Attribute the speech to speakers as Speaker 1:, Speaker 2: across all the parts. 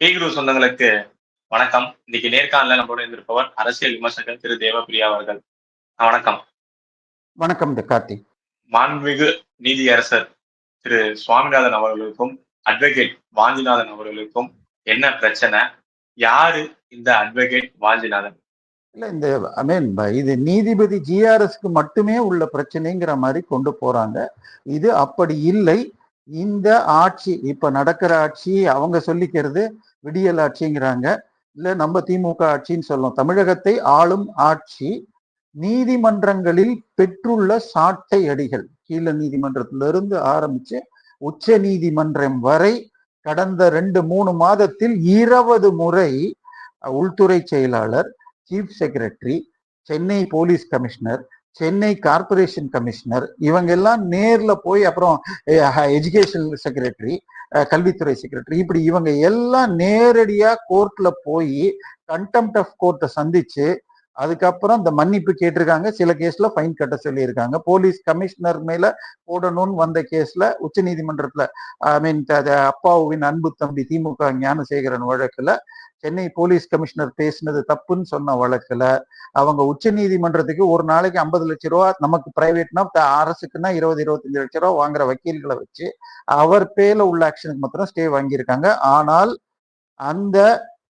Speaker 1: பேகுரு சொந்தங்களுக்கு வணக்கம். இன்னைக்கு நேர்காணல நம்மளோட இருந்திருப்பவர் அரசியல் விமர்சகர் திரு தேவப்பிரியா அவர்கள். வணக்கம்.
Speaker 2: வணக்கம் கார்த்தி.
Speaker 1: மாண்புமிகு நீதியரசர் திரு சுவாமிநாதன் அவர்களுக்கும் அட்வொகேட் வாஞ்சிநாதன் அவர்களுக்கும் என்ன பிரச்சனை? யாரு இந்த அட்வொகேட் வாஞ்சிநாதன்
Speaker 2: இல்ல இந்த ஐ மீன் இது நீதிபதி ஜிஆர்எஸ்க்கு மட்டுமே உள்ள பிரச்சனைங்கிற மாதிரி கொண்டு போறாங்க. இது அப்படி இல்லை. இந்த ஆட்சி இப்ப நடக்கிற ஆட்சி அவங்க சொல்லிக்கிறது விடியல் ஆட்சிங்கிறாங்க. இல்ல நம்ம திமுக ஆட்சின்னு சொல்லலாம் தமிழகத்தை ஆளும் ஆட்சி நீதிமன்றங்களில் பெற்றுள்ள சாட்டை அடிகள். கீழ நீதிமன்றத்திலிருந்து ஆரம்பிச்சு உச்ச நீதிமன்றம் வரை கடந்த ரெண்டு மூணு மாதத்தில் இருபது முறை உள்துறை செயலாளர் chief secretary Chennai police commissioner Chennai corporation commissioner இவங்க எல்லாம் நேர்ல போய் அப்புறம் எஜுகேஷன் செக்ரட்டரி கல்வித்துறை செக்ரட்டரி இப்படி இவங்க எல்லாம் நேரடியா கோர்ட்ல போய் கண்டெம்ட் ஆஃப் கோர்ட்டை சந்திச்சு அதுக்கப்புறம் இந்த மன்னிப்பு கேட்டிருக்காங்க. சில கேஸ்ல ஃபைன் கட்ட சொல்லியிருக்காங்க. போலீஸ் கமிஷனர் மேல போடணும்னு வந்த கேஸ்ல உச்ச நீதிமன்றத்துல ஐ மீன் அப்பாவுவின் அன்பு தம்பி திமுக ஞானசேகரன் வழக்குல சென்னை போலீஸ் கமிஷனர் பேசினது தப்புன்னு சொன்ன வழக்குல அவங்க உச்ச நீதிமன்றத்துக்கு ஒரு நாளைக்கு ஐம்பது லட்ச ரூபா நமக்கு பிரைவேட்னா அரசுக்குன்னா இருபது இருபத்தஞ்சு லட்ச ரூபா வாங்குற வக்கீல்களை வச்சு அவர் பேர்ல உள்ள ஆக்ஷனுக்கு மாத்திரம் ஸ்டே வாங்கியிருக்காங்க. ஆனால் அந்த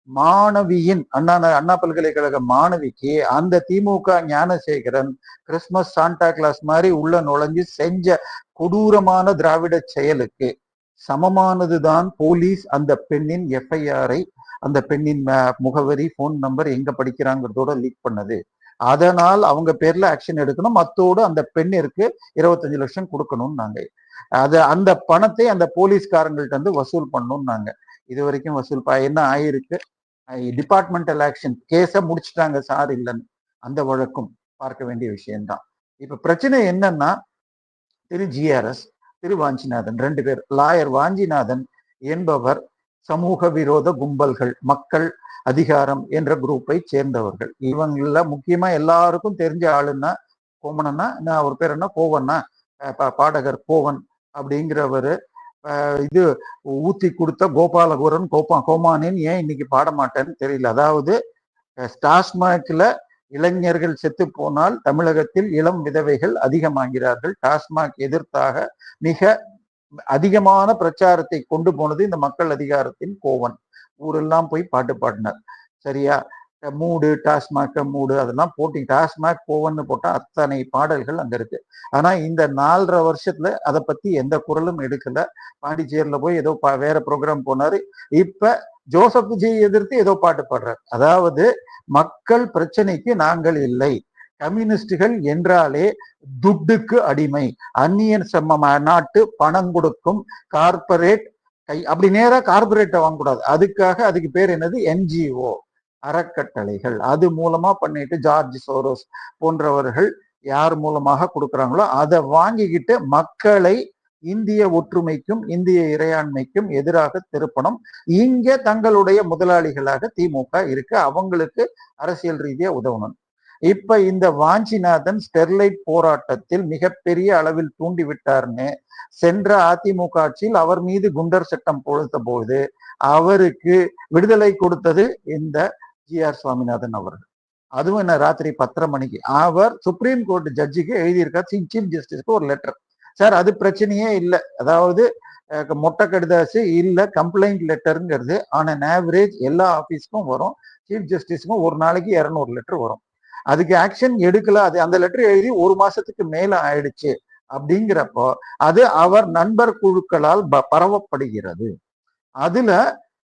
Speaker 2: மாணவியின் அண்ணா அண்ணா பல்கலைக்கழக மாணவிக்கு அந்த DMK Gnanasekaran Christmas Santa Claus மாதிரி உள்ள நுழைஞ்சு செஞ்ச கொடூரமான திராவிட செயலுக்கு சமமானதுதான் போலீஸ் அந்த பெண்ணின் எஃப்ஐஆரை அந்த பெண்ணின் முகவரி போன் நம்பர் எங்க படிக்கிறாங்கிறதோட லீக் பண்ணது. அதனால் அவங்க பேர்ல ஆக்ஷன் எடுக்கணும். மத்தோடு அந்த பெண்ணிற்கு இருபத்தஞ்சு லட்சம் கொடுக்கணும் நாங்க அது அந்த பணத்தை அந்த போலீஸ்காரங்கள்ட்ட வந்து வசூல் பண்ணணும் நாங்க இது வரைக்கும் வசூல் என்ன ஆயிருக்கு? டிபார்ட்மெண்டல் ஆக்ஷன் கேஸை முடிச்சுட்டாங்க சார் இல்லைன்னு. அந்த வழக்கும் பார்க்க வேண்டிய விஷயம்தான். இப்ப பிரச்சனை என்னன்னா திரு ஜிஆர்எஸ் திரு வாஞ்சிநாதன் ரெண்டு பேர். லாயர் வாஞ்சிநாதன் என்பவர் சமூக விரோத கும்பல்கள் மக்கள் அதிகாரம் என்ற குரூப்பை சேர்ந்தவர்கள். இவங்கள முக்கியமா எல்லாருக்கும் தெரிஞ்ச ஆளுன்னா கோமணன்னா நான் அவர் பேர் என்ன? கோவன்னா பாடகர் கோவன் அப்படிங்கிறவர். இது ஊத்தி கொடுத்த கோபாலகுரன் கோபா கோமானின் ஏன் இன்னைக்கு பாட மாட்டேன்னு தெரியல. அதாவது டாஸ்மாக்ல இளைஞர்கள் செத்து போனால் தமிழகத்தில் இளம் விதவைகள் அதிகமாகிறார்கள். டாஸ்மாக் எதிர்த்தாக மிக அதிகமான பிரச்சாரத்தை கொண்டு போனது இந்த மக்கள் அதிகாரத்தின் கோவன். ஊரெல்லாம் போய் பாட்டு பாடினார். சரியா? மூடு டாஸ்மாக் மூடு அதெல்லாம் போட்டி. டாஸ்மாக் கோவன்னு போட்டால் அத்தனை பாடல்கள் அங்கே இருக்கு. ஆனால் இந்த நாலரை வருஷத்துல அதை பத்தி எந்த குரலும் எடுக்கல. பாண்டிச்சேரியில் போய் ஏதோ வேற ப்ரோக்ராம் போனாரு. இப்ப ஜோசப் விஜய் எதிர்த்து ஏதோ பாட்டு பாடுறார். அதாவது மக்கள் பிரச்சனைக்கு நாங்கள் இல்லை. கம்யூனிஸ்டுகள் என்றாலே துட்டுக்கு அடிமை. அந்நியன் சம நாட்டு பணம் கொடுக்கும் கார்பரேட் கை அப்படி நேராக கார்பரேட்டை வாங்கக்கூடாது. அதுக்காக அதுக்கு பேர் என்னது? என்ஜிஓ அறக்கட்டளைகள். அது மூலமா பண்ணிட்டு ஜார்ஜ் சோரோஸ் போன்றவர்கள் யார் மூலமாக கொடுக்குறாங்களோ அதை வாங்கிக்கிட்டு மக்களை இந்திய ஒற்றுமைக்கும் இந்திய இறையாண்மைக்கும் எதிராக திருப்பணும். இங்க தங்களுடைய முதலாளிகளாக திமுக இருக்கு. அவங்களுக்கு அரசியல் ரீதியா உதவணும். இப்ப இந்த வாஞ்சிநாதன் ஸ்டெர்லைட் போராட்டத்தில் மிகப்பெரிய அளவில் தூண்டி விட்டார்னு சென்ற அதிமுக ஆட்சியில் அவர் மீது குண்டர் சட்டம் பொழுத்த போது அவருக்கு விடுதலை கொடுத்தது இந்த ஜி ஆர் சுவாமிநாதன் அவர்கள். அதுவும் என்ன ராத்திரி பத்தரை மணிக்கு. அவர் சுப்ரீம் கோர்ட் ஜட்ஜுக்கு எழுதியிருக்கார் சீஃப் ஜஸ்டிஸ்க்கு ஒரு லெட்டர் சார் அது பிரச்சனையே இல்லை. அதாவது மொட்டை கடிதாசு இல்லை கம்ப்ளைண்ட் லெட்டருங்கிறது ஆன் அன் ஆவரேஜ் எல்லா ஆஃபீஸ்க்கும் வரும். சீஃப் ஜஸ்டிஸ்க்கும் ஒரு நாளைக்கு இரநூறு லெட்டர் வரும். அதுக்கு ஆக்ஷன் எடுக்கல. அது அந்த லெட்டர் எழுதி ஒரு மாசத்துக்கு மேல ஆயிடுச்சு அப்படிங்கிறப்போ அது அவர் நண்பர் குழுக்களால் பரவப்படுகிறது. அதுல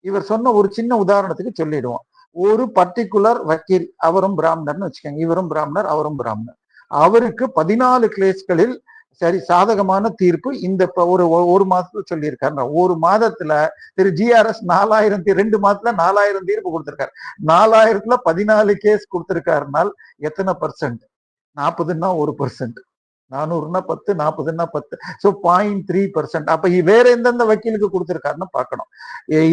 Speaker 2: இவர் சொன்ன ஒரு சின்ன உதாரணத்துக்கு சொல்லிடுவோம். ஒரு பர்டிகுலர் வக்கீல் அவரும் பிராமணர்னு வச்சுக்கோங்க. இவரும் பிராமணர் அவரும் பிராமணர். அவருக்கு பதினாலு கிளேஸ்களில் சரி சாதகமான தீர்ப்பு இந்த ஒரு ஒரு மாதத்துல சொல்லியிருக்காரு. ஒரு மாதத்துல திரு ஜிஆர்எஸ் நாலாயிரம் ரெண்டு மாதத்துல நாலாயிரம் தீர்ப்பு கொடுத்திருக்காரு. நாலாயிரத்துல பதினாலு கேஸ் கொடுத்திருக்காருனால் எத்தனை பர்சன்ட் நாற்பதுன்னா ஒரு பர்சன்ட் நானூறுனா பத்து நாற்பதுன்னா பத்து. ஸோ பாயிண்ட் த்ரீ பர்சன்ட் அப்ப வேற எந்தெந்த வக்கீலுக்கு கொடுத்துருக்காருன்னு பார்க்கணும்.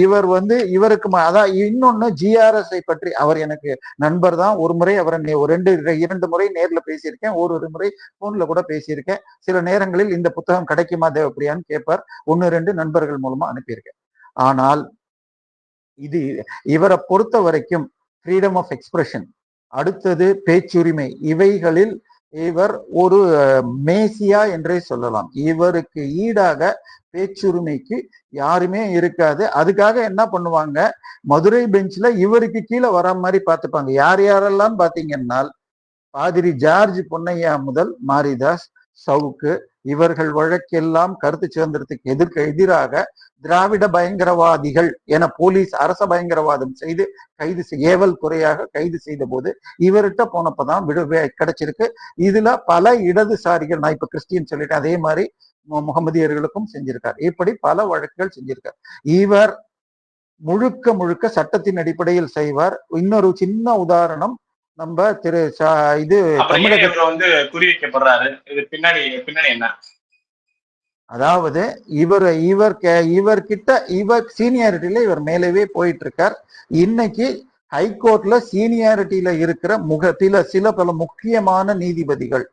Speaker 2: இவர் வந்து இவருக்கு அதான் இன்னொன்னு ஜிஆர்எஸ்ஐ பற்றி அவர் எனக்கு நண்பர் தான். ஒரு முறை அவரை ஒரு ரெண்டு இரண்டு முறை நேரில் பேசியிருக்கேன். ஒரு ஒரு முறை போன்ல கூட பேசியிருக்கேன். சில நேரங்களில் இந்த புத்தகம் கிடைக்குமா தேவப்பிரியான்னு கேட்பார். ஒன்னு ரெண்டு நண்பர்கள் மூலமா அனுப்பியிருக்கேன். ஆனால் இது இவரை பொறுத்த வரைக்கும் ஃப்ரீடம் ஆஃப் எக்ஸ்பிரஷன் அடுத்தது பேச்சுரிமை. இவைகளில் இவர் ஒரு மேசியா என்றே சொல்லலாம். இவருக்கு ஈடாக பேச்சுரிமைக்கு யாருமே இருக்காது. அதுக்காக என்ன பண்ணுவாங்க? மதுரை பெஞ்ச்ல இவருக்கு கீழே வர மாதிரி பார்த்துப்பாங்க. யார் யாரெல்லாம் பாத்தீங்கன்னா பாதிரி ஜார்ஜ் பொன்னையா முதல் மாரிதாஸ் சவுக்கு இவர்கள் வழக்கெல்லாம் கருத்து சுதந்திரத்துக்கு எதிர்க்க எதிராக திராவிட பயங்கரவாதிகள் என போலீஸ் அரச பயங்கரவாதம் செய்து கைது ஏவல் குறையாக கைது செய்த போது இவர்கிட்ட போனப்பதான் விடுதலை கிடைச்சிருக்கு. இதுல பல இடதுசாரிகள் நான் இப்ப கிறிஸ்டியன் சொல்லிட்டேன் அதே மாதிரி முகமதியர்களுக்கும் செஞ்சிருக்கார். இப்படி பல வழக்குகள் செஞ்சிருக்கார். இவர் முழுக்க முழுக்க சட்டத்தின் அடிப்படையில் செய்வார். இன்னொரு சின்ன உதாரணம் நம்ம திரு இது தமிழக
Speaker 1: வந்து குறி வைக்கப்படுறாரு. இது பின்னாடி பின்னாடி என்ன?
Speaker 2: அதாவது இவர் இவர் கே- இவர்கிட்ட இவர் சீனியாரிட்டியில இவர் மேலவே போயிட்டு இருக்கார் இன்னைக்கு ஹைகோர்ட்ல சீனியாரிட்டியில இருக்கிற முகத்தில சில பல முக்கியமான நீதிபதிகள்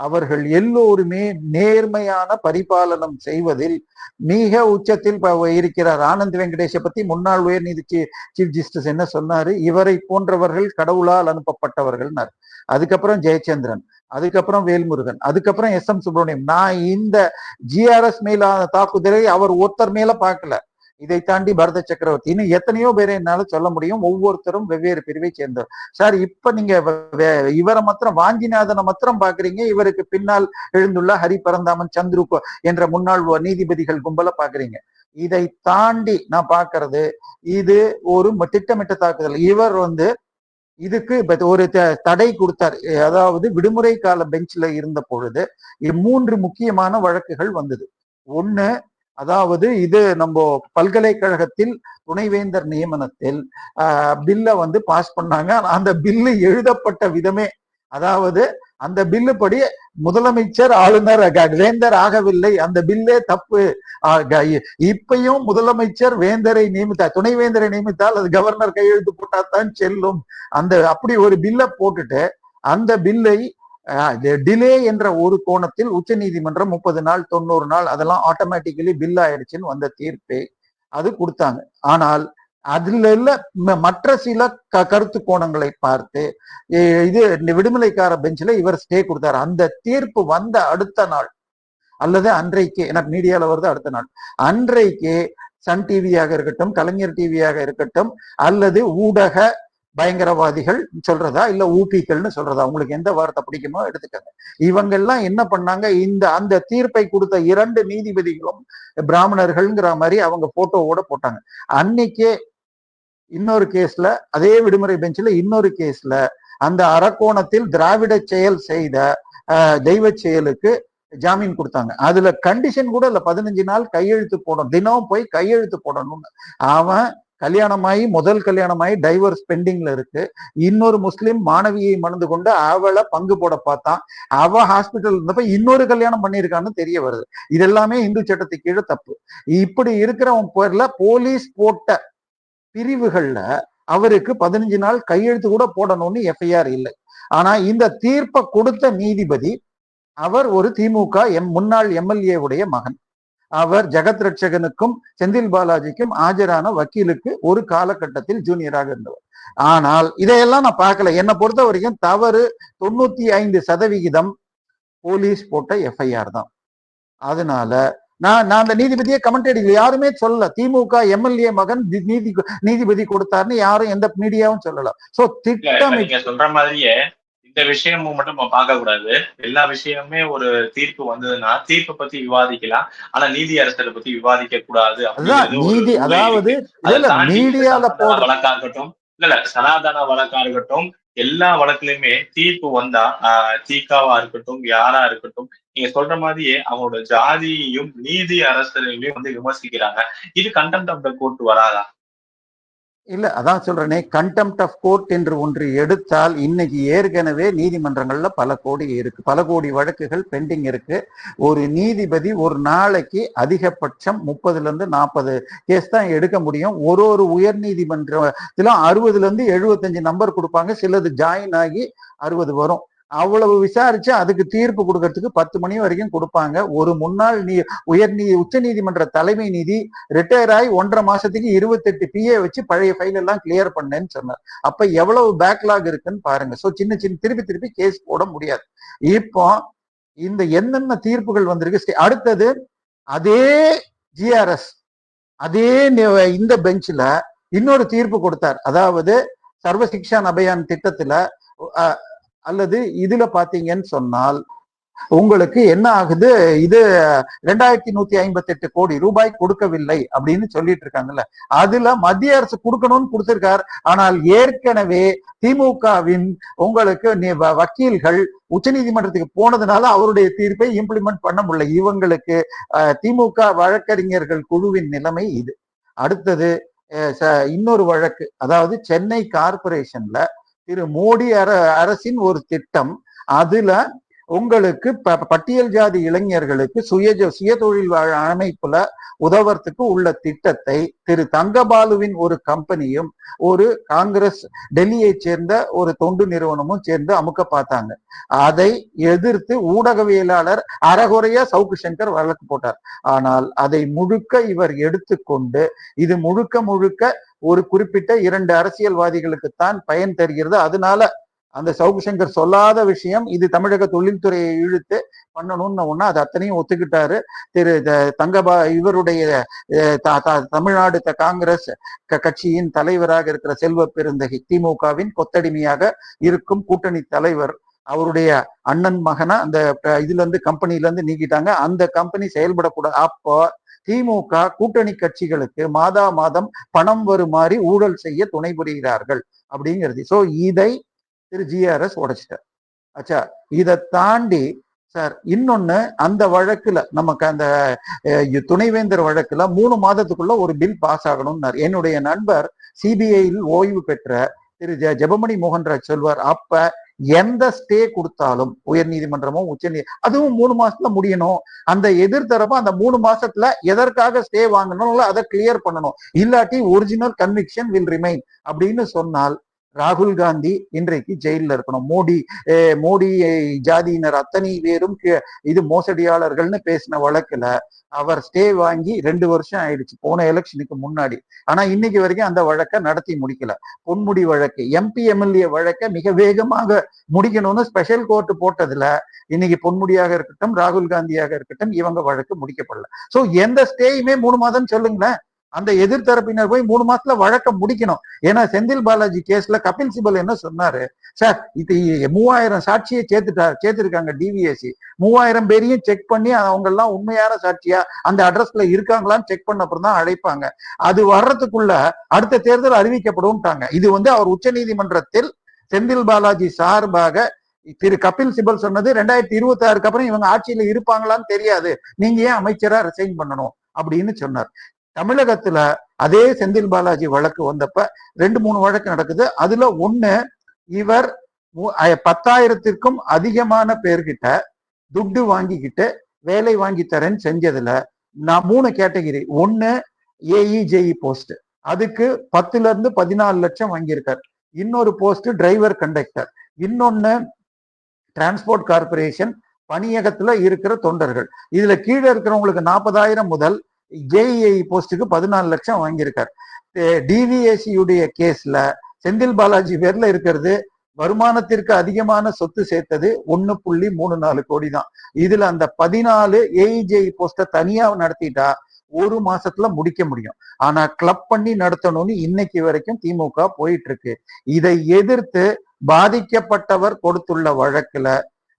Speaker 2: அவர்கள் எல்லோருமே நேர்மையான பரிபாலனம் செய்வதில் மிக உச்சத்தில் இருக்கிறார். ஆனந்த் வெங்கடேஷை பத்தி முன்னாள் உயர் நீதி சீஃப் ஜஸ்டிஸ் என்ன சொன்னாரு? இவரை போன்றவர்கள் கடவுளால் அனுப்பப்பட்டவர்கள்னார். அதுக்கப்புறம் ஜெயச்சந்திரன். அதுக்கப்புறம் வேல்முருகன் அதுக்கப்புறம் எஸ் எம் சுப்பிரமணியம். நான் இந்த ஜிஆர்எஸ் மேலான தாக்குதலை அவர் ஒருத்தர் மேல பார்க்கல. இதை தாண்டி பரத சக்கரவர்த்தி. இன்னும் எத்தனையோ பேரை என்னால சொல்ல முடியும். ஒவ்வொருத்தரும் வெவ்வேறு பிரிவை சேர்ந்தவர். சார் இப்ப நீங்க வே- இவரை மாத்திரம் வாஞ்சிநாதனை மாத்திரம் பாக்குறீங்க இவருக்கு பின்னால் எழுந்துள்ள ஹரி பரந்தாமன் சந்துரு என்ற முன்னாள் நீதிபதிகள் கும்பல பாக்குறீங்க இதை தாண்டி நான் பாக்குறது இது ஒரு திட்டமிட்ட தாக்குதல். இவர் வந்து இதுக்கு இப்போ ஒரு த- தடை கொடுத்தார். அதாவது விடுமுறை கால பெஞ்சில் இருந்த பொழுது இ- மூன்று முக்கியமான வழக்குகள் வந்தது. ஒன்று அதாவது இது நம்ம பல்கலைக்கழகத்தில் துணைவேந்தர் நியமனத்தில் பில்லை வந்து பாஸ் பண்ணாங்க. அந்த பில்லு எழுதப்பட்ட விதமே அதாவது அந்த பில்லு படி முதலமைச்சர் ஆளுநர் வேந்தர் ஆகவில்லை. அந்த பில்லே தப்பு. இப்பையும் முதலமைச்சர் வேந்தரை நியமித்தார். துணைவேந்தரை நியமித்தால் அது கவர்னர் கையெழுத்து போட்டாதான் செல்லும். அந்த அப்படி ஒரு பில்லை போட்டுட்டு அந்த பில்லை டிலே என்ற ஒரு கோணத்தில் உச்ச நீதிமன்றம் முப்பது நாள் தொண்ணூறு நாள் அதெல்லாம் ஆட்டோமேட்டிக்கலி பில் ஆயிடுச்சுன்னு வந்த தீர்ப்பை அது கொடுத்தாங்க. ஆனால் அதுல இல்ல மற்ற சில க- கருத்து கோணங்களை பார்த்து இது இந்த பெஞ்சில் இவர் ஸ்டே கொடுத்தாரு. அந்த தீர்ப்பு வந்த அடுத்த நாள் அல்லது அன்றைக்கு எனக்கு மீடியால வருது அடுத்த நாள். அன்றைக்கு சன் டிவியாக இருக்கட்டும் கலைஞர் டிவியாக இருக்கட்டும் அல்லது ஊடக பயங்கரவாதிகள் சொல்றதா இல்ல ஊபிக்கள்னு சொல்றதா? உங்களுக்கு எந்த வார்த்தை பிடிக்குமோ எடுத்துக்கங்க. இவங்க எல்லாம் என்ன பண்ணாங்க? இந்த அந்த தீர்ப்பை கொடுத்த இரண்டு நீதிபதிகளும் பிராமணர்கள்ங்கிற மாதிரி அவங்க போட்டோவோட போட்டாங்க. அன்னைக்கே இன்னொரு கேஸ்ல அதே விடுமுறை பெஞ்சில் இன்னொரு கேஸ்ல அந்த அரக்கோணத்தில் திராவிட செயல் செய்த தெய்வ செயலுக்கு ஜாமீன் கொடுத்தாங்க. அதுல கண்டிஷன் கூட இல்ல. பதினஞ்சு நாள் கையெழுத்து போடணும். தினம் போய் கையெழுத்து போடணும்னு. அவன் கல்யாணமாயி முதல் கல்யாணமாயி டைவர்ஸ் பெண்டிங்ல இருக்கு. இன்னொரு முஸ்லீம் மாணவியை மணந்து கொண்டு அவளை பங்கு போட பார்த்தான். அவ ஹாஸ்பிட்டல் இருந்தப்ப இன்னொரு கல்யாணம் பண்ணியிருக்கான்னு தெரிய வருது. இதெல்லாமே இந்து சட்டத்துக்கு கீழே தப்பு. இப்படி இருக்கிறவன் பேர்ல போலீஸ் போட்ட பிரிவுகள்ல அவருக்கு பதினஞ்சு நாள் கையெழுத்து கூட போடணும்னு எஃப்ஐஆர் இல்லை. ஆனா இந்த தீர்ப்பை கொடுத்த நீதிபதி அவர் ஒரு திமுக எம் முன்னாள் எம்எல்ஏ உடைய மகன். அவர் ஜெகத் ரட்சகனுக்கும் செந்தில் பாலாஜிக்கும் ஆஜரான வக்கீலுக்கு ஒரு காலகட்டத்தில் ஜூனியராக இருந்தவர். ஆனால் இதையெல்லாம் நான் பார்க்கல. என்னை பொறுத்த வரைக்கும் தவறு தொண்ணூத்தி ஐந்து சதவிகிதம் போலீஸ் போட்ட எஃப்ஐஆர் தான். அதனால நான் நான் அந்த நீதிபதியை கமெண்ட் அடிக்கல யாருமே சொல்லல. திமுக எம்எல்ஏ மகன் நீதி நீதிபதி கொடுத்தாருன்னு யாரும் எந்த மீடியாவும் சொல்லல. சோ திட்டம்
Speaker 1: சொல்ற மாதிரியே இந்த விஷயமும் மட்டும் நம்ம பார்க்க கூடாது. எல்லா விஷயமுமே ஒரு தீர்ப்பு வந்ததுன்னா தீர்ப்பை பத்தி விவாதிக்கலாம். ஆனா நீதி அரசரை பத்தி விவாதிக்க கூடாது
Speaker 2: நீதி அதாவது மீடியால
Speaker 1: சனாதன
Speaker 2: போடுற
Speaker 1: வழக்கா இருக்கட்டும் இல்ல இல்ல சனாதன வழக்கா இருக்கட்டும் எல்லா வழக்குலயுமே தீர்ப்பு வந்தா ஆஹ் தீகாவா இருக்கட்டும் யாரா இருக்கட்டும் நீங்க சொல்ற மாதிரியே அவங்களோட ஜாதியையும் நீதி அரசரையும் வந்து விமர்சிக்கிறாங்க. இது கண்டெம்ட் ஆஃப் த கோர்ட் வராதா?
Speaker 2: இல்ல அதான் சொல்றேனே கண்டெம்ட் ஆஃப் கோர்ட் என்று ஒன்று எடுத்தால் இன்னைக்கு ஏற்கனவே நீதிமன்றங்கள்ல பல கோடி இருக்கு. பல கோடி வழக்குகள் பெண்டிங் இருக்கு. ஒரு நீதிபதி ஒரு நாளைக்கு அதிகபட்சம் முப்பதுல இருந்து நாற்பது கேஸ் தான் எடுக்க முடியும். ஒரு ஒரு உயர் நீதிமன்றத்திலும் அறுபதுல இருந்து எழுபத்தஞ்சு நம்பர் கொடுப்பாங்க. சிலது ஜாயின் ஆகி அறுபது வரும். அவ்வளவு விசாரிச்சு அதுக்கு தீர்ப்பு கொடுக்கறதுக்கு பத்து மணி வரைக்கும் கொடுப்பாங்க. ஒரு முன்னாள் நீ உயர் நீ உச்ச நீதிமன்ற தலைமை நீதி ரிட்டையர் ஆகி ஒன்றரை மாசத்துக்கு இருபத்தெட்டு பிஏ வச்சு பழைய ஃபைல் எல்லாம் கிளியர் பண்ணேன்னு சொன்னார். அப்ப எவ்வளவு பேக்லாக் இருக்குன்னு பாருங்க. சோ சின்ன சின்ன திருப்பி திருப்பி கேஸ் போட முடியாது. இப்போ இந்த என்னென்ன தீர்ப்புகள் வந்திருக்கு? அடுத்தது அதே ஜிஆர்எஸ் அதே இந்த பெஞ்ச்ல இன்னொரு தீர்ப்பு கொடுத்தார். அதாவது சர்வசிக்ஷான் அபயான் திட்டத்துல அஹ், அல்லது இதுல பாத்தீங்கன்னு சொன்னால் உங்களுக்கு என்ன ஆகுது? இது ரெண்டாயிரத்தி நூத்தி ஐம்பத்தி எட்டு கோடி ரூபாய் கொடுக்கவில்லை அப்படின்னு சொல்லிட்டு இருக்காங்கல்ல. அதுல மத்திய அரசு கொடுக்கணும்னு கொடுத்திருக்கார். ஆனால் ஏற்கனவே திமுகவின் உங்களுக்கு வக்கீல்கள் வ- வக்கீல்கள் உச்சநீதிமன்றத்துக்கு போனதுனால அவருடைய தீர்ப்பை இம்ப்ளிமெண்ட் பண்ண முடியல. இவங்களுக்கு திமுக வழக்கறிஞர்கள் குழுவின் நிலைமை இது. அடுத்தது இன்னொரு வழக்கு. அதாவது சென்னை கார்பரேஷன்ல திரு மோடி அர அரசின் ஒரு திட்டம். அதுல உங்களுக்கு ப- பட்டியல் ஜாதி இளைஞர்களுக்கு சுய சுய தொழில் அமைப்புல உதவறதுக்கு உள்ள திட்டத்தை திரு தங்கபாலுவின் ஒரு கம்பெனியும் ஒரு காங்கிரஸ் டெல்லியை சேர்ந்த ஒரு தொண்டு நிறுவனமும் சேர்ந்து அமுக்க பார்த்தாங்க. அதை எதிர்த்து ஊடகவியலாளர் அறகுறையா சவுக்கு சங்கர் வழக்கு போட்டார். ஆனால் அதை முழுக்க இவர் எடுத்துக்கொண்டு இது முழுக்க முழுக்க ஒரு குறிப்பிட்ட இரண்டு அரசியல்வாதிகளுக்கு தான் பயன் தருகிறது. அதனால அந்த சவுக்கு சங்கர் சொல்லாத விஷயம் இது தமிழக தொழில்துறையை இழுத்து பண்ணணும்னு ஒன்னா அது அத்தனையும் ஒத்துக்கிட்டாரு. திரு த- தங்கபா இவருடைய தமிழ்நாடு த- காங்கிரஸ் க- கட்சியின் தலைவராக இருக்கிற செல்வ பெருந்தகை திமுகவின் கொத்தடிமையாக இருக்கும் கூட்டணி தலைவர். அவருடைய அண்ணன் மகனை அந்த இதுல இருந்து கம்பெனில இருந்து நீக்கிட்டாங்க. அந்த கம்பெனி செயல்படக்கூடாது அப்போ திமுக கூட்டணி கட்சிகளுக்கு மாதா மாதம் பணம் வருமாறி ஊழல் செய்ய துணை புரிகிறார்கள் அப்படிங்கிறது. சோ இதை திரு ஜிஆர்எஸ் உடைச்சிட்டார். ஆச்சா இதை தாண்டி சார் இன்னொன்னு அந்த வழக்குல நமக்கு அந்த துணைவேந்தர் வழக்குல மூணு மாதத்துக்குள்ள ஒரு பில் பாஸ் ஆகணும்னார். என்னுடைய நண்பர் சிபிஐயில் ஓய்வு பெற்ற திரு ஜெ- ஜெபமணி மோகன்ராஜ் சொல்வார் அப்ப எந்த ஸ்டே கொடுத்தாலும் உயர் நீதிமன்றமோ உச்ச நீ அதுவும் மூணு மாசத்துல முடியணும். அந்த எதிர்த்தரப்பு அந்த மூணு மாசத்துல எதற்காக ஸ்டே வாங்கணும் அதை கிளியர் பண்ணணும். இல்லாட்டி ஒரிஜினல் கன்விக்ஷன் வில் ரிமைன் அப்படின்னு சொன்னால் ராகுல் காந்தி இன்றைக்கு ஜெயிலில் இருக்கணும். மோடி மோடி ஜாதியினர் அத்தனை பேரும் இது மோசடியாளர்கள்னு பேசின வழக்குல அவர் ஸ்டே வாங்கி ரெண்டு வருஷம் ஆயிடுச்சு போன எலெக்ஷனுக்கு முன்னாடி. ஆனா இன்னைக்கு வரைக்கும் அந்த வழக்கை நடத்தி முடிக்கல. பொன்முடி வழக்கு எம்பி எம்எல்ஏ வழக்கை மிக வேகமாக முடிக்கணும்னு ஸ்பெஷல் கோர்ட் போட்டதுல இன்னைக்கு பொன்முடியாக இருக்கட்டும் ராகுல் காந்தியாக இருக்கட்டும் இவங்க வழக்கு முடிக்கப்படல. சோ எந்த ஸ்டேயுமே மூணு மாதம் சொல்லுங்களேன். அந்த எதிர்த்தரப்பினர் போய் மூணு மாசத்துல வழக்க முடிக்கணும். ஏன்னா செந்தில் பாலாஜி கேஸ்ல கபில் சிபல் என்ன சொன்னாரு? சார் இது மூவாயிரம் சாட்சியை சேர்த்துட்டா சேர்த்திருக்காங்க டிவிஎஸ்சி மூவாயிரம் பேரையும் செக் பண்ணி அவங்க எல்லாம் உண்மையான சாட்சியா அந்த அட்ரஸ்ல இருக்காங்களான்னு செக் பண்ண அப்புறம் தான் அழைப்பாங்க. அது வர்றதுக்குள்ள அடுத்த தேர்தல் அறிவிக்கப்படும்ட்டாங்க. இது வந்து அவர் உச்சநீதிமன்றத்தில் செந்தில் பாலாஜி சார்பாக திரு கபில் சிபல் சொன்னது ரெண்டாயிரத்தி இருபத்தி ஆறுக்கு அப்புறம் இவங்க ஆட்சியில இருப்பாங்களான்னு தெரியாது. நீங்க ஏன் அமைச்சரா ரிசைன் பண்ணணும்? அப்படின்னு சொன்னார். தமிழகத்துல அதே செந்தில் பாலாஜி வழக்கு வந்தப்ப ரெண்டு மூணு வழக்கு நடக்குது. அதுல ஒண்ணு இவர் பத்தாயிரத்திற்கும் அதிகமான பேர்கிட்ட துட்டு வாங்கிக்கிட்டு வேலை வாங்கி தரேன்னு செஞ்சதுல நான் மூணு கேட்டகிரி. ஒன்னு ஏஇஜேஇ போஸ்ட் அதுக்கு பத்துல இருந்து பதினாலு லட்சம் வாங்கியிருக்கார். இன்னொரு போஸ்ட் டிரைவர் கண்டக்டர் இன்னொன்னு டிரான்ஸ்போர்ட் கார்பரேஷன் பணியகத்துல இருக்கிற தொண்டர்கள். இதுல கீழே இருக்கிறவங்களுக்கு நாற்பதாயிரம் முதல் ஜேஇஐ போஸ்ட்டுக்கு பதினாலு லட்சம் வாங்கியிருக்கார். டிவிஎஸ்சி கேஸ்ல செந்தில் பாலாஜி பேர்ல இருக்கிறது வருமானத்திற்கு அதிகமான சொத்து சேர்த்தது ஒன்னு புள்ளி மூணு நாலு கோடி தான். இதுல அந்த பதினாலு ஏஇஜேஇ போஸ்ட தனியா நடத்திட்டா ஒரு மாசத்துல முடிக்க முடியும். ஆனா கிளப் பண்ணி நடத்தணும்னு இன்னைக்கு வரைக்கும் திமுக போயிட்டு இருக்கு இதை எதிர்த்து பாதிக்கப்பட்டவர் கொடுத்துள்ள வழக்குல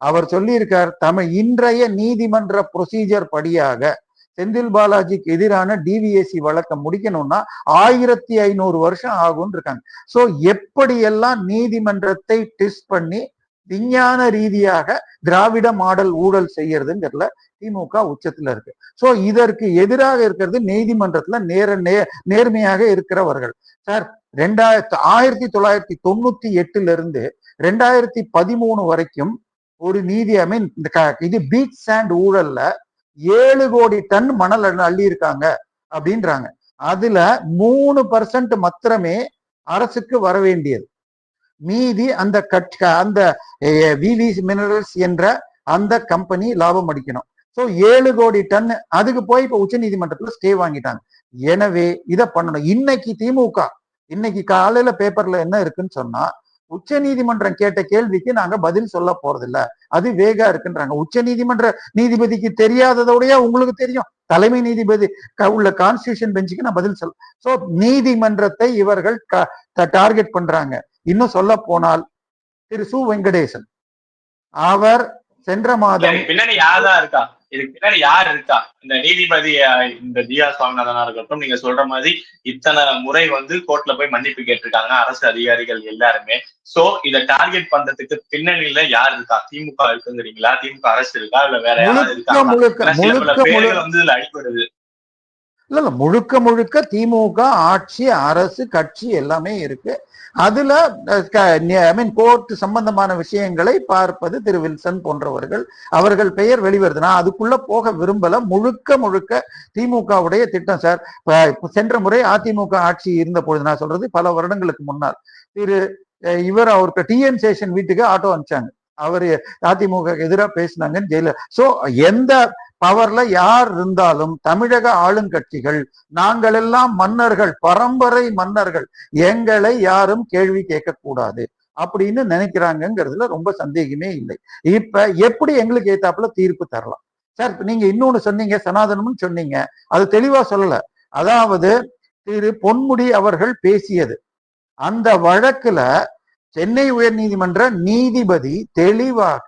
Speaker 2: அவர் சொல்லியிருக்கார் தமிழ் இன்றைய நீதிமன்ற ப்ரொசீஜர் படியாக செந்தில் பாலாஜிக்கு எதிரான டிவிஎஸ்சி வழக்கை முடிக்கணும்னா ஆயிரத்தி ஐநூறு வருஷம் ஆகும் இருக்காங்க. சோ எப்படியெல்லாம் நீதிமன்றத்தை டெஸ்ட் பண்ணி விஞ்ஞான ரீதியாக திராவிட மாடல் ஊழல் செய்யறதுங்கிறதுல திமுக உச்சத்துல இருக்கு. சோ இதற்கு எதிராக இருக்கிறது நீதிமன்றத்துல நேர நே நேர்மையாக இருக்கிறவர்கள். சார் ரெண்டாயிரத்தி ஆயிரத்தி தொள்ளாயிரத்தி தொண்ணூத்தி எட்டுல இருந்து ரெண்டாயிரத்தி பதிமூணு வரைக்கும் ஒரு நீதி ஐ மீன் இந்த க- இது பீச் சாண்ட் ஊழல்ல ஏழு கோடி டன் மணல் அள்ளி- இருக்காங்க அப்படின்றாங்க. அதுல மூணு பர்சன்ட் மாத்திரமே அரசுக்கு வர வேண்டியது. மீதி அந்த கட் அந்த விவி மினரல்ஸ் என்ற அந்த கம்பெனி லாபம் அடிக்கணும். ஸோ ஏழு கோடி டன் அதுக்கு போய் இப்போ உச்ச நீதிமன்றத்தில் ஸ்டே வாங்கிட்டாங்க. எனவே இதை பண்ணணும். இன்னைக்கு திமுக இன்னைக்கு காலையில பேப்பர்ல என்ன இருக்குன்னு சொன்னா உச்ச நீதிமன்றம் கேட்ட கேள்விக்கு நாங்க பதில் சொல்ல போறதில்ல. அது வேகா இருக்குன்றாங்க. உச்ச நீதிமன்ற நீதிபதிக்கு தெரியாததோடய உங்களுக்கு தெரியும். தலைமை நீதிபதி உள்ள கான்ஸ்டியூஷன் பெஞ்சுக்கு நான் பதில் சொல்ல சோ நீதிமன்றத்தை இவர்கள் டார்கெட் பண்றாங்க. இன்னும் சொல்ல போனால் திரு சு வெங்கடேசன். அவர் சென்ற மாதம்
Speaker 1: பின்னணி யாரா இருக்கா? இதுக்கு பின்னாடி யார் இருக்கா? இந்த நீதிபதி இந்த ஆர் சுவாமிநாதனா இருக்கட்டும் நீங்க சொல்ற மாதிரி இத்தனை முறை வந்து கோர்ட்ல போய் மன்னிப்பு கேட்டிருக்காங்க. அரசு அதிகாரிகள் எல்லாருமே. சோ இத டார்கெட் பண்றதுக்கு பின்னணியில யார் இருக்கா? திமுக இருக்குங்கிறீங்களா? திமுக அரசு இருக்கா? இல்ல வேற யாராவது சில பல பேர்கள் வந்து இதுல அடிபடுது
Speaker 2: இல்ல இல்ல முழுக்க முழுக்க திமுக ஆட்சி அரசு கட்சி எல்லாமே இருக்கு. அதுல ஐ மீன் கோர்ட் சம்பந்தமான விஷயங்களை பார்ப்பது திரு வில்சன் போன்றவர்கள். அவர்கள் பெயர் வெளிவருது. நான் அதுக்குள்ள போக விரும்பல. முழுக்க முழுக்க திமுகவுடைய திட்டம் சார். சென்ற முறை அதிமுக ஆட்சி இருந்த பொழுது நான் சொல்றது பல வருடங்களுக்கு முன்னால் திரு இவர் அவருக்கு டிஎன் சேஷன் வீட்டுக்கு ஆட்டோ அனுப்பிச்சாங்க. அவர் அதிமுக எதிராக பேசினாங்கன்னு ஜெயில சோ எந்த பவர்ல யார் இருந்தாலும் தமிழக ஆளுங்கட்சிகள் நாங்கள் எல்லாம் மன்னர்கள் பரம்பரை மன்னர்கள் எங்களை யாரும் கேள்வி கேட்கக்கூடாது அப்படின்னு நினைக்கிறாங்கிறதுல ரொம்ப சந்தேகமே இல்லை. இப்ப எப்படி எங்களுக்கு ஏத்தாப்புல தீர்ப்பு தரலாம்? சார் நீங்க இன்னொன்னு சொன்னீங்க சனாதனம்னு சொன்னீங்க அது தெளிவா சொல்லல. அதாவது திரு பொன்முடி அவர்கள் பேசியது அந்த வழக்குல சென்னை உயர் நீதிமன்ற நீதிபதி தெளிவாக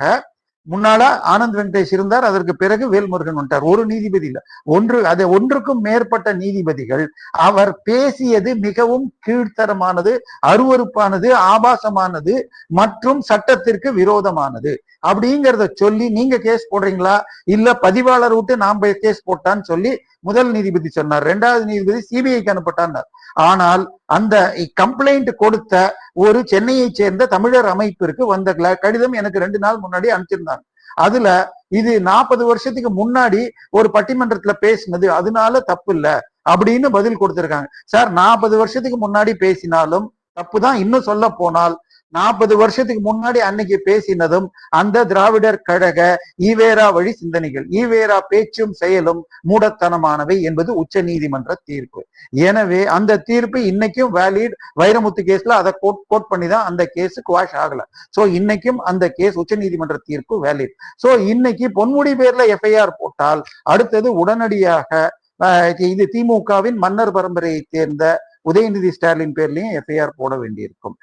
Speaker 2: முன்னால ஆனந்த் வெங்கடேஷ் இருந்தார் அதற்கு பிறகு வேல்முருகன் வந்தார் ஒரு நீதிபதி இல்ல. ஒன்று அது ஒன்றுக்கும் மேற்பட்ட நீதிபதிகள் அவர் பேசியது மிகவும் கீழ்த்தரமானது அருவருப்பானது ஆபாசமானது மற்றும் சட்டத்திற்கு விரோதமானது. அப்படிங்கிறத சொல்லி நீங்க கேஸ் போடுறீங்களா? இல்ல பதிவாளர் விட்டு நாம் கேஸ் போட்டான்னு சொல்லி முதல் நீதிபதி சொன்னார். இரண்டாவது நீதிபதி சிபிஐக்கு அனுப்பட்டார் ஆனால் அந்த கம்ப்ளைண்ட் கொடுத்த ஒரு சென்னையைச் சேர்ந்த தமிழர் அமைப்பிற்கு வந்த கடிதம் எனக்கு ரெண்டு நாள் முன்னாடி அனுப்பிச்சிருந்தாங்க. அதுல இது நாற்பது வருஷத்துக்கு முன்னாடி ஒரு பட்டிமன்றத்துல பேசினது அதனால தப்பு இல்ல அப்படின்னு பதில் கொடுத்திருக்காங்க. சார் நாற்பது வருஷத்துக்கு முன்னாடி பேசினாலும் தப்பு தான். இன்னும் சொல்ல போனால் நாற்பது வருஷத்துக்கு முன்னாடி அன்னைக்கு பேசினதும் அந்த திராவிடர் கழக ஈவேரா வழி சிந்தனைகள் ஈவேரா பேச்சும் செயலும் மூடத்தனமானவை என்பது உச்ச நீதிமன்ற தீர்ப்பு. எனவே அந்த தீர்ப்பு இன்னைக்கும் வேலிட் வைரமுத்து கேஸ்ல அதை கோட் கோட் பண்ணி தான் அந்த கேஸ் குவாஷ் ஆகல. சோ இன்னைக்கும் அந்த கேஸ் உச்ச நீதிமன்ற தீர்ப்பு வேலிட் சோ இன்னைக்கு பொன்முடி பேர்ல எஃப்ஐஆர் போட்டால் அடுத்தது உடனடியாக அஹ், இது திமுகவின் மன்னர் பரம்பரையை சேர்ந்த உதயநிதி ஸ்டாலின் பேர்லயும் எஃப்ஐஆர் போட வேண்டியிருக்கும்.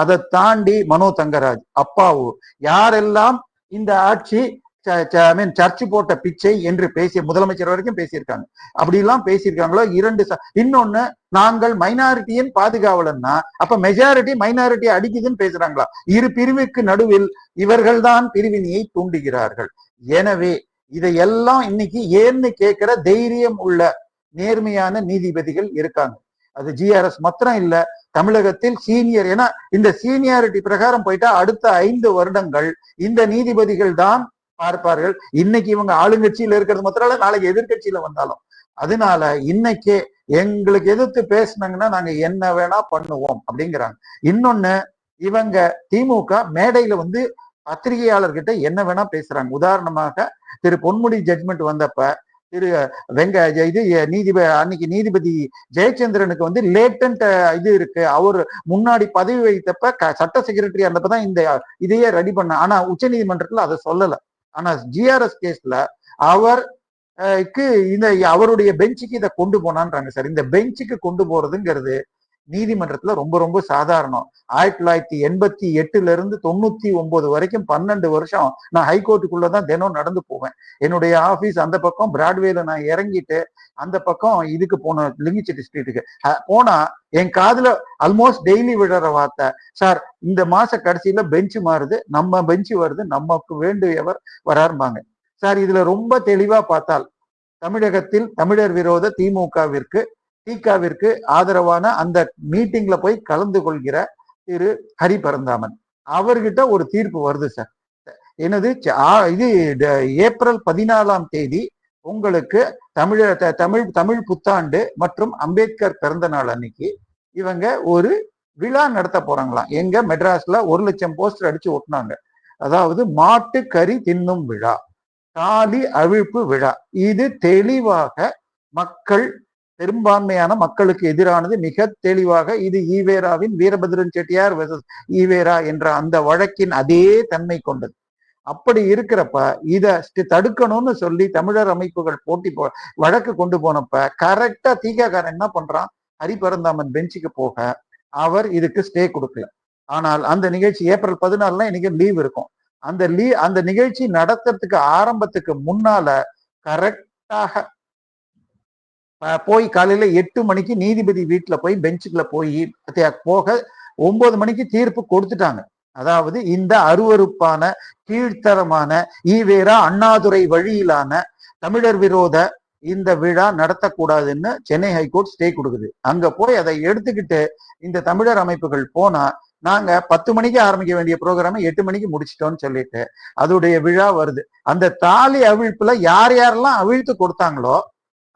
Speaker 2: அதை தாண்டி மனோ தங்கராஜ் அப்பாவு யாரெல்லாம் இந்த ஆட்சி ஐ மீன் சர்ச் போட்ட பிச்சை என்று பேசிய முதலமைச்சர் வரைக்கும் பேசியிருக்காங்க. அப்படி எல்லாம் பேசியிருக்காங்களோ இரண்டு இன்னொன்னு நாங்கள் மைனாரிட்டியின் பாதுகாவலன்னா அப்ப மெஜாரிட்டி மைனாரிட்டி அடிக்குதுன்னு பேசுறாங்களா? இரு பிரிவுக்கு நடுவில் இவர்கள்தான் பிரிவினையை தூண்டுகிறார்கள். எனவே இதையெல்லாம் இன்னைக்கு ஏன்னு கேட்கிற தைரியம் உள்ள நேர்மையான நீதிபதிகள் இருக்காங்க. அது ஜிஆர்எஸ் மாத்திரம் இல்ல தமிழகத்தில் சீனியர் ஏன்னா இந்த சீனியாரிட்டி பிரகாரம் போயிட்டா அடுத்த ஐந்து வருடங்கள் இந்த நீதிபதிகள் தான் பார்ப்பார்கள். இன்னைக்கு இவங்க ஆளுங்கட்சியில இருக்கிறது மாத்திரம் நாளைக்கு எதிர்கட்சியில வந்தாலும். அதனால இன்னைக்கே எங்களுக்கு எதிர்த்து பேசுனாங்கன்னா நாங்க என்ன வேணா பண்ணுவோம் அப்படிங்கிறாங்க. இன்னொன்னு இவங்க திமுக மேடையில வந்து பத்திரிகையாளர்கிட்ட என்ன வேணா பேசுறாங்க. உதாரணமாக திரு பொன்முடி ஜட்மெண்ட் வந்தப்ப இது வெங்க இது நீதிபதி அன்னைக்கு நீதிபதி ஜெயச்சந்திரனுக்கு வந்து லேட்டன்ட் இது இருக்கு. அவர் முன்னாடி பதவி வைத்தப்ப க- சட்ட செக்ரட்டரி இருந்தப்பதான் இந்த இதையே ரெடி பண்ண ஆனா உச்ச நீதிமன்றத்துல அதை சொல்லல. ஆனா ஜிஆர்எஸ் கேஸ்ல அவர் இந்த அவருடைய பெஞ்சுக்கு இதை கொண்டு போனான்றாங்க சார். இந்த பெஞ்சுக்கு கொண்டு போறதுங்கிறது நீதிமன்றத்துல ரொம்ப ரொம்ப சாதாரணம். ஆயிரத்தி தொள்ளாயிரத்தி எண்பத்தி எட்டுல இருந்து தொண்ணூத்தி ஒன்பது வரைக்கும் பன்னெண்டு வருஷம் நான் ஹைகோர்ட்டுக்குள்ளதான் தினம் நடந்து போவேன். என்னுடைய ஆபீஸ் அந்த பக்கம் பிராட்வேல நான் இறங்கிட்டு அந்த பக்கம் இதுக்கு போன லிங்கிச்செட்டி ஸ்ட்ரீட்டுக்கு போனா என் காதுல ஆல்மோஸ்ட் டெய்லி விடுற வார்த்தை. சார் இந்த மாச கடைசியில பெஞ்சு மாறுது. நம்ம பெஞ்சு வருது. நமக்கு வேண்டியவர் வராரும்பாங்க. சார் இதுல ரொம்ப தெளிவா பார்த்தால் தமிழகத்தில் தமிழர் விரோத திமுகவிற்கு தீகாவிற்கு ஆதரவான அந்த மீட்டிங்ல போய் கலந்து கொள்கிற திரு ஹரி பரந்தாமன் அவர்கிட்ட ஒரு தீர்ப்பு வருது சார் என்னது? ச- ஆ- இது ட- ஏப்ரல் பதினாலாம் தேதி உங்களுக்கு தமிழ த- தமிழ் தமிழ் புத்தாண்டு மற்றும் அம்பேத்கர் பிறந்த நாள் அன்னைக்கு இவங்க ஒரு விழா நடத்த போறாங்களாம். எங்க மெட்ராஸ்ல ஒரு லட்சம் போஸ்டர் அடிச்சு ஒட்டினாங்க. அதாவது மாட்டு கறி தின்னும் விழா தாலி அவிழ்ப்பு விழா. இது தெளிவாக மக்கள் பெரும்பான்மையான மக்களுக்கு எதிரானது மிக தெளிவாக இது ஈவேராவின் வீரபத்ரன் செட்டியார் வெர்சஸ் ஈவேரா என்ற அந்த வழக்கின் அதே தன்மை கொண்டது. அப்படி இருக்கிறப்ப இதை தடுக்கணும்னு சொல்லி தமிழர் அமைப்புகள் போட்டி போ வழக்கு கொண்டு போனப்ப கரெக்டா தீகாக்காரன் என்ன பண்றான்? ஹரிபரந்தாமன் பெஞ்சுக்கு போக அவர் இதுக்கு ஸ்டே கொடுக்கல. ஆனால் அந்த நிகழ்ச்சி ஏப்ரல் பதினாலுல இன்னைக்கு லீவ் இருக்கும். அந்த லீ அந்த நிகழ்ச்சி நடத்துறதுக்கு ஆரம்பத்துக்கு முன்னால கரெக்டாக போய் காலையில எட்டு மணிக்கு நீதிபதி வீட்டுல போய் பெஞ்சுக்குள்ள போய் போக ஒன்பது மணிக்கு தீர்ப்பு கொடுத்துட்டாங்க. அதாவது இந்த அருவருப்பான கீழ்த்தரமான ஈவேரா அண்ணாதுரை வழியிலான தமிழர் விரோத இந்த விழா நடத்தக்கூடாதுன்னு சென்னை ஹைகோர்ட் ஸ்டே கொடுக்குது. அங்க போய் அதை எடுத்துக்கிட்டு இந்த தமிழர் அமைப்புகள் போனா நாங்க பத்து மணிக்கு ஆரம்பிக்க வேண்டிய ப்ரோக்ராமை எட்டு மணிக்கு முடிச்சிட்டோம்னு சொல்லிட்டு அதோடைய விழா வருது. அந்த தாலி அவிழ்ப்புல யார் யாரெல்லாம் அவிழ்த்து கொடுத்தாங்களோ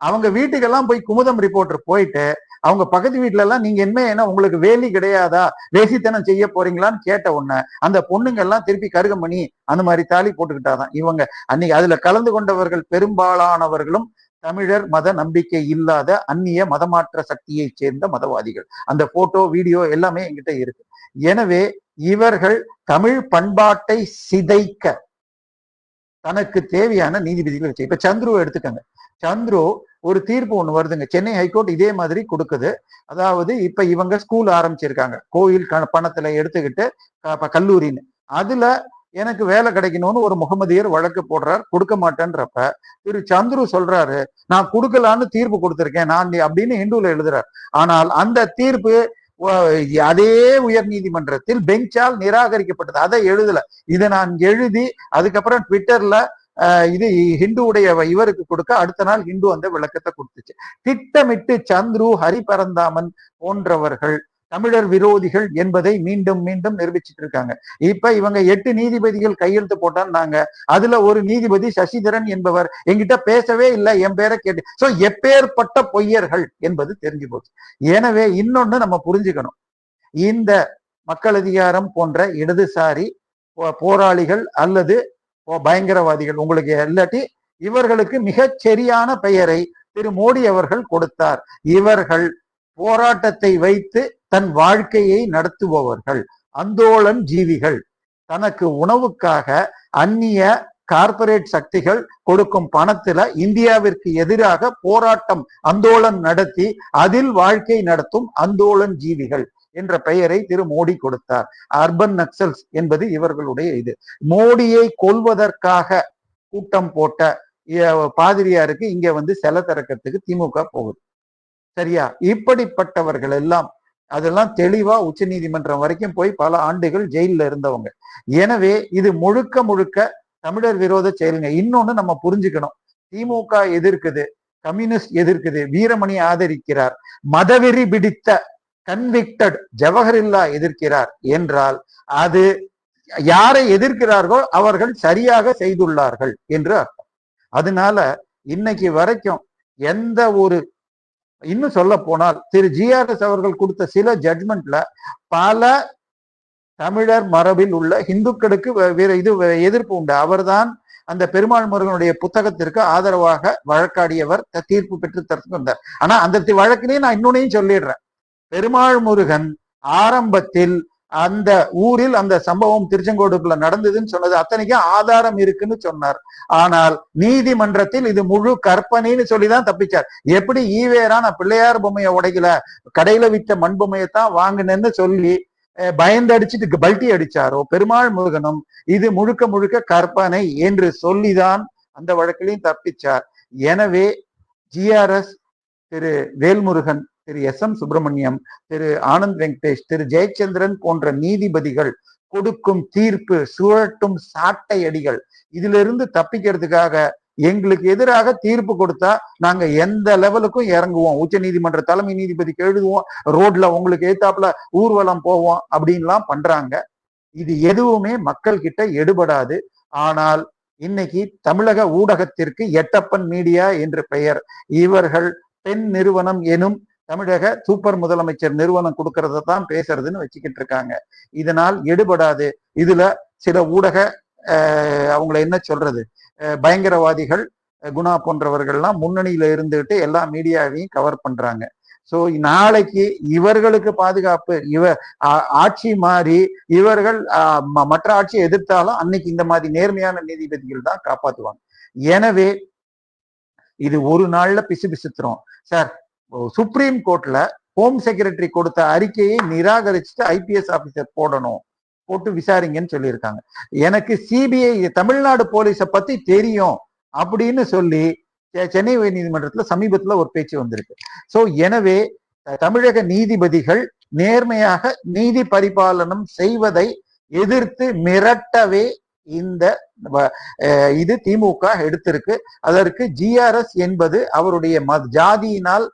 Speaker 2: அவங்க வீட்டுக்கெல்லாம் போய் குமுதம் ரிப்போர்ட்டர் போயிட்டு அவங்க பக்கத்து வீட்டுல எல்லாம் நீங்க என்ன ஏன்னா உங்களுக்கு வேலி கிடையாதா? வேசித்தனம் செய்ய போறீங்களான்னு கேட்ட உடனே அந்த பொண்ணுங்க எல்லாம் திருப்பி கருகம் பண்ணி அந்த மாதிரி தாலி போட்டுக்கிட்டாதான். இவங்க அன்னைக்கு அதுல கலந்து கொண்டவர்கள் பெரும்பாலானவர்களும் தமிழர் மத நம்பிக்கை இல்லாத அந்நிய மதமாற்ற சக்தியைச் சேர்ந்த மதவாதிகள். அந்த போட்டோ வீடியோ எல்லாமே என்கிட்ட இருக்கு. எனவே இவர்கள் தமிழ் பண்பாட்டை சிதைக்க தனக்கு தேவையான நீதிபதிகள் இப்ப சந்துருவை எடுத்துக்கங்க. சந்துரு ஒரு தீர்ப்பு ஒண்ணு வருதுங்க. சென்னை ஹைகோர்ட் இதே மாதிரி கொடுக்குது. அதாவது இப்ப இவங்க ஸ்கூல் ஆரம்பிச்சிருக்காங்க. கோயில் பணத்துல எடுத்துக்கிட்டு கல்லூரின்னு. அதுல எனக்கு வேலை கிடைக்கணும்னு ஒரு முகமதியர் வழக்கு போடுறார். கொடுக்க மாட்டேன்றப்ப திரு சந்துரு சொல்றாரு நான் கொடுக்கலான்னு தீர்ப்பு கொடுத்திருக்கேன். நான் அப்படின்னு இந்துல எழுதுறார். ஆனால் அந்த தீர்ப்பு அதே உயர் நீதிமன்றத்தில் பெஞ்சால் நிராகரிக்கப்பட்டது. அதை எழுதல. இதை நான் எழுதி அதுக்கப்புறம் ட்விட்டர்ல இது ஹிந்துவுடைய இவருக்கு கொடுக்க அடுத்த நாள் ஹிந்து அந்த விளக்கத்தை கொடுத்துச்சு. திட்டமிட்டு சந்துரு ஹரிபரந்தாமன் போன்றவர்கள் தமிழர் விரோதிகள் என்பதை மீண்டும் மீண்டும் நிரூபிச்சிட்டு இருக்காங்க இப்ப இவங்க எட்டு நீதிபதிகள் கையெழுத்து போட்டான்னாங்க. அதுல ஒரு நீதிபதி சசிதரன் என்பவர் என்கிட்ட பேசவே இல்லை என் பேரை கேட்டு. சோ எப்பேற்பட்ட பொய்யர்கள் என்பது தெரிஞ்சு போச்சு. எனவே இன்னொன்னு நம்ம புரிஞ்சுக்கணும். இந்த மக்கள் அதிகாரம் போன்ற இடதுசாரி போ- போராளிகள் அல்லது ஓ பயங்கரவாதிகள் உங்களுக்கு இல்லாட்டி இவர்களுக்கு மிகச் சரியான பெயரை திரு மோடி அவர்கள் கொடுத்தார். இவர்கள் போராட்டத்தை வைத்து தன் வாழ்க்கையை நடத்துபவர்கள் அந்தோளன் ஜீவிகள். தனக்கு உணவுக்காக அந்நிய கார்ப்பரேட் சக்திகள் கொடுக்கும் பணத்துல இந்தியாவிற்கு எதிராக போராட்டம் அந்தோளன் நடத்தி அதில் வாழ்க்கை நடத்தும் அந்தோளன் ஜீவிகள். என்ற பெயரை திரு மோடி கொடுத்தார். அர்பன் நக்சல்ஸ் என்பது இவர்களுடைய இது. மோடியை கொல்வதற்காக கூட்டம் போட்ட பாதிரியாருக்கு இங்க வந்து செல திறக்கிறதுக்கு திமுக போகுது. சரியா? இப்படிப்பட்டவர்கள் எல்லாம் அதெல்லாம் தெளிவா உச்ச நீதிமன்றம் வரைக்கும் போய் பல ஆண்டுகள் ஜெயில்ல இருந்தவங்க. எனவே இது முழுக்க முழுக்க தமிழர் விரோத செயலுங்க. இன்னொன்னு நம்ம புரிஞ்சுக்கணும். திமுக எதிர்க்குது கம்யூனிஸ்ட் எதிர்க்குது வீரமணி ஆதரிக்கிறார். மதவெறி பிடித்த கன்விக்டட் ஜவஹரில்லா எதிர்க்கிறார் என்றால் அது யாரை எதிர்க்கிறார்களோ அவர்கள் சரியாக செய்துள்ளார்கள் என்று அர்த்தம். அதனால இன்னைக்கு வரைக்கும் எந்த ஒரு இன்னும் சொல்ல போனால் திரு ஜிஆர்எஸ் அவர்கள் கொடுத்த சில ஜட்மெண்ட்ல பல தமிழர் மரபில் உள்ள இந்துக்களுக்கு வேற இது எதிர்ப்பு உண்டு. அவர்தான் அந்த பெருமாள் முருகனுடைய புத்தகத்திற்கு ஆதரவாக வழக்காடியவர் த- தீர்ப்பு பெற்று தரத்துக்கு வந்தார். ஆனா அந்த வழக்கிலேயே நான் இன்னொன்னையும் சொல்லிடுறேன். பெருமாள் முருகன் ஆரம்பத்தில் அந்த ஊரில் அந்த சம்பவம் திருச்செங்கோடுக்குள்ள நடந்ததுன்னு சொன்னது அத்தனைக்கும் ஆதாரம் இருக்குன்னு சொன்னார். ஆனால் நீதிமன்றத்தில் இது முழு கற்பனைன்னு சொல்லிதான் தப்பிச்சார். எப்படி ஈவேரா நான் பிள்ளையார் பொம்மையை உடைக்கல கடையில விற்ற மண் பொம்மையைத்தான் வாங்கினேன்னு சொல்லி அஹ், பயந்து அடிச்சுட்டு பல்ட்டி அடிச்சாரோ பெருமாள் முருகனும் இது முழுக்க முழுக்க கற்பனை என்று சொல்லிதான் அந்த வழக்கிலையும் தப்பிச்சார். எனவே GRS Thiru Velmurugan Thiru S M Subramaniam Thiru Anand Venkatesh Thiru Jayachandran போன்ற நீதிபதிகள் கொடுக்கும் தீர்ப்பு சுழட்டும் சாட்டை அடிகள். இதிலிருந்து தப்பிக்கிறதுக்காக எங்களுக்கு எதிராக தீர்ப்பு கொடுத்தா நாங்க எந்த லெவலுக்கும் இறங்குவோம். உச்ச நீதிமன்ற தலைமை நீதிபதிக்கு எழுதுவோம். ரோட்ல உங்களுக்கு ஏத்தாப்புல ஊர்வலம் போவோம் அப்படின்லாம் பண்றாங்க. இது எதுவுமே மக்கள் கிட்ட எடுபடாது. ஆனால் இன்னைக்கு தமிழக ஊடகத்திற்கு எட்டப்பன் மீடியா என்று பெயர். இவர்கள் பெண் நிறுவனம் எனும் தமிழக சூப்பர் முதலமைச்சர் நிறுவனம் கொடுக்கறத தான் பேசுறதுன்னு வச்சுக்கிட்டு இருக்காங்க. இதனால் எடுபடாது. இதுல சில ஊடக அஹ், அவங்கள என்ன சொல்றது? அஹ், பயங்கரவாதிகள் குணா போன்றவர்கள்லாம் முன்னணியில இருந்துகிட்டு எல்லா மீடியாவையும் கவர் பண்றாங்க. சோ நாளைக்கு இவர்களுக்கு பாதுகாப்பு இவ ஆ- ஆட்சி மாறி இவர்கள் மற்ற ஆட்சியை எதிர்த்தாலும் அன்னைக்கு இந்த மாதிரி நேர்மையான நீதிபதிகள் தான் காப்பாத்துவாங்க. எனவே இது ஒரு நாள்ல பிசு பிசுத்துறோம் சார் சுப்ரீம் கோர்ட்ல ஹோம் செக்ரட்டரி கொடுத்த அறிக்கையை நிராகரிச்சுட்டு ஐபிஎஸ் ஆபீசர் போடணும் போட்டு விசாரிங்கன்னு சொல்லியிருக்காங்க. எனக்கு சிபிஐ தமிழ்நாடு போலீஸை பத்தி தெரியும் அப்படின்னு சொல்லி செ- சென்னை உயர்நீதிமன்றத்துல சமீபத்துல ஒரு பேச்சு வந்திருக்கு. சோ எனவே தமிழக நீதிபதிகள் நேர்மையாக நீதி பரிபாலனம் செய்வதை எதிர்த்து மிரட்டவே இந்த வ- இது திமுக எடுத்திருக்கு. அதற்கு ஜிஆர்எஸ் என்பது அவருடைய மத- ஜாதியினால்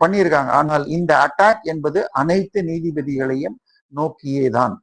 Speaker 2: பண்ணியிருக்காங்க. ஆனால் இந்த அட்டாக் என்பது அனைத்து நீதிபதிகளையும் நோக்கியேதான்.